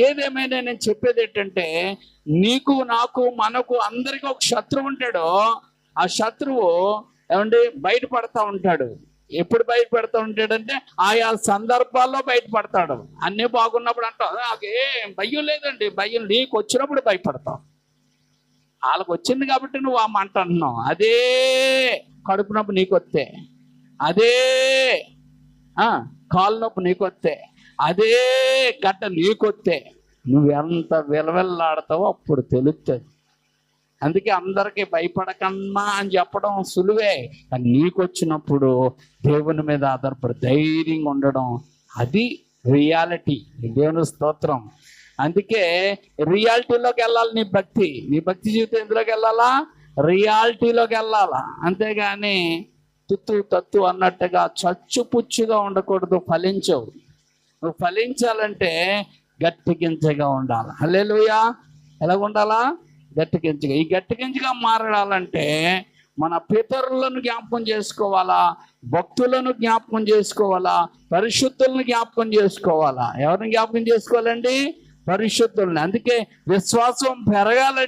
ఏదేమైనా నేను చెప్పేది ఏంటంటే నీకు నాకు మనకు అందరికి ఒక శత్రువు ఉంటాడు. ఆ శత్రువు ఏమండి బయటపడతా ఉంటాడు. ఎప్పుడు బయటపడతా ఉంటాడంటే ఆయా సందర్భాల్లో బయటపడతాడు. అన్నీ బాగున్నప్పుడు అంటావు నాకేం భయం లేదండి భయం నీకు వచ్చినప్పుడు భయపడతావు వాళ్ళకి వచ్చింది కాబట్టి నువ్వు ఆ మంట అంటున్నావు. అదే కడుపు నొప్పి నీకు వస్తే అదే ఆ, కాలు నొప్పి నీకు వస్తే అదే గడ్డ నీకొత్తే నువ్వెంత విలవిల్లాడతావో అప్పుడు తెలుస్తుంది అందుకే అందరికీ భయపడకమ్మా అని చెప్పడం సులువే. కానీ నీకొచ్చినప్పుడు దేవుని మీద ఆధారపడి ధైర్యంగా ఉండడం అది రియాలిటీ. దేవుని స్తోత్రం. అందుకే రియాలిటీలోకి వెళ్ళాలి నీ భక్తి. నీ భక్తి జీవితం ఎందులోకి వెళ్ళాలా? రియాలిటీలోకి వెళ్ళాలా? అంతేగాని తుత్తు తత్తు అన్నట్టుగా చచ్చు పుచ్చుగా ఉండకూడదు ఫలించవు. నువ్వు ఫలించాలంటే గట్టి గింజగా ఉండాలి. హల్లెలూయా. ఎలాగ ఉండాలా? గట్టి గింజగా. ఈ గట్టి గింజగా మారడాలంటే మన పితరులను జ్ఞాపకం చేసుకోవాలా? భక్తులను జ్ఞాపకం చేసుకోవాలా? పరిశుద్ధులను జ్ఞాపకం చేసుకోవాలా? ఎవరిని జ్ఞాపకం చేసుకోవాలండి? పరిశుద్ధుల్ని. అందుకే విశ్వాసం పెరగాలంటే